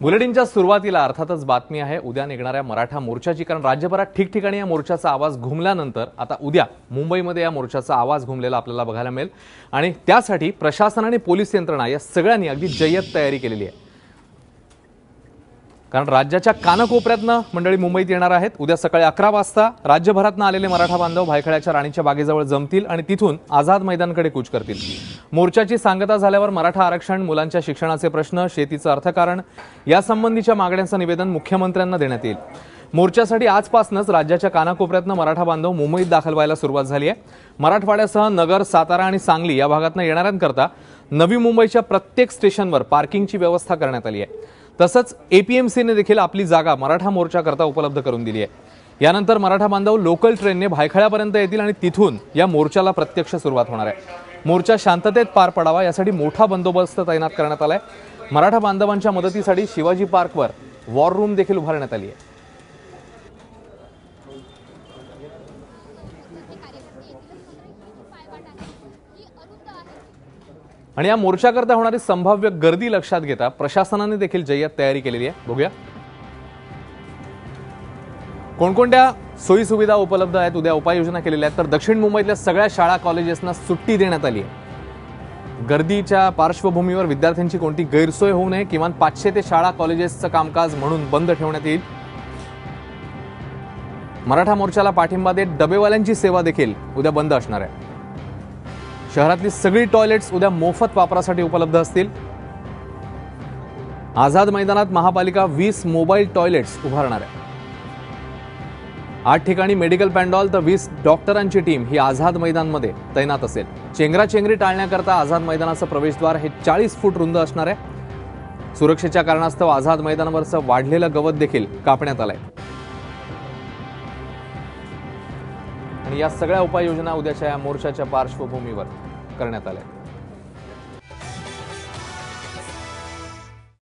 बुलेटिनच्या सुरुवातीला अर्थातच बातमी आहे उद्या निघणाऱ्या मराठा मोर्चाची. कारण राज्यभरात ठिकठिकाणी या मोर्चाचा आवाज घुमल्यानंतर आता उद्या मुंबईमध्ये या मोर्चाचा आवाज घुमलेला आपल्याला बघायला मिळेल. आणि त्यासाठी प्रशासन आणि पोलीस यंत्रणा या सगळ्यांनी अगदी जय्यत तयारी केलेली आहे. कारण राज्याच्या कानाकोपऱ्यातनं मंडळी मुंबईत येणार आहेत. उद्या सकाळी अकरा वाजता राज्यभरातनं आलेले मराठा बांधव भायखळ्याच्या राणीच्या बागेजवळ जमतील आणि तिथून आझाद मैदानकडे कूच करतील. मोर्चाची सांगता झाल्यावर मराठा आरक्षण मुलांच्या शिक्षणाचे प्रश्न शेतीचं अर्थकारण यासंबंधीच्या मागण्यांचं निवेदन मुख्यमंत्र्यांना देण्यात येईल. मोर्चासाठी आजपासूनच राज्याच्या कानाकोपऱ्यातनं मराठा बांधव मुंबईत दाखल व्हायला सुरुवात झाली आहे. मराठवाड्यासह नगर सातारा आणि सांगली या भागातनं येणाऱ्यांकरता नवी मुंबईच्या प्रत्येक स्टेशनवर पार्किंगची व्यवस्था करण्यात आली आहे. तसंच एपीएमसीने देखील आपली जागा मराठा मोर्चाकरता उपलब्ध करून दिली आहे. यानंतर मराठा बांधव लोकल ट्रेनने भायखळ्यापर्यंत येतील आणि तिथून या मोर्चाला प्रत्यक्ष सुरुवात होणार आहे. मोर्चा शांततेत पार पडावा यासाठी मोठा बंदोबस्त तैनात करण्यात आला आहे मराठा बांधवांच्या मदतीसाठी शिवाजी पार्कवर वॉर रूम देखील उभारण्यात आली आहे. आणि या मोर्चाकरता होणारी संभाव्य गर्दी लक्षात घेता प्रशासनाने देखील जय्यत तयारी केलेली आहे. बघूया. कोणकोणत्या सोयी सुविधा उपलब्ध आहेत? उद्या उपाययोजना केलेल्या आहेत. तर दक्षिण मुंबईतल्या सगळ्या शाळा कॉलेजेसना सुट्टी देण्यात आली आहे. गर्दीच्या पार्श्वभूमीवर विद्यार्थ्यांची कोणती गैरसोय होऊ नये किमान पाचशे ते शाळा कॉलेजेसचं कामकाज म्हणून बंद ठेवण्यात येईल. मराठा मोर्चाला पाठिंबा देत डबेवाल्यांची सेवा देखील उद्या बंद असणार आहे. शहरातली सगळी टॉयलेट्स उद्या मोफत वापरासाठी उपलब्ध असतील. आझाद मैदानात महापालिका वीस मोबाईल टॉयलेट्स उभारणार आहे. आठ ठिकाणी मेडिकल पॅन्डॉल तर वीस डॉक्टरांची टीम ही आझाद मैदानमध्ये तैनात असेल. चेंगराचेंगरी टाळण्याकरता आझाद मैदानाचं प्रवेशद्वार हे चाळीस फूट रुंद असणार आहे. सुरक्षेच्या कारणास्तव आझाद मैदानावरचं वाढलेलं गवत देखील कापण्यात आलंय. आणि या सगळ्या उपाययोजना उद्याच्या या मोर्चाच्या पार्श्वभूमीवर. करण्यात आल्या.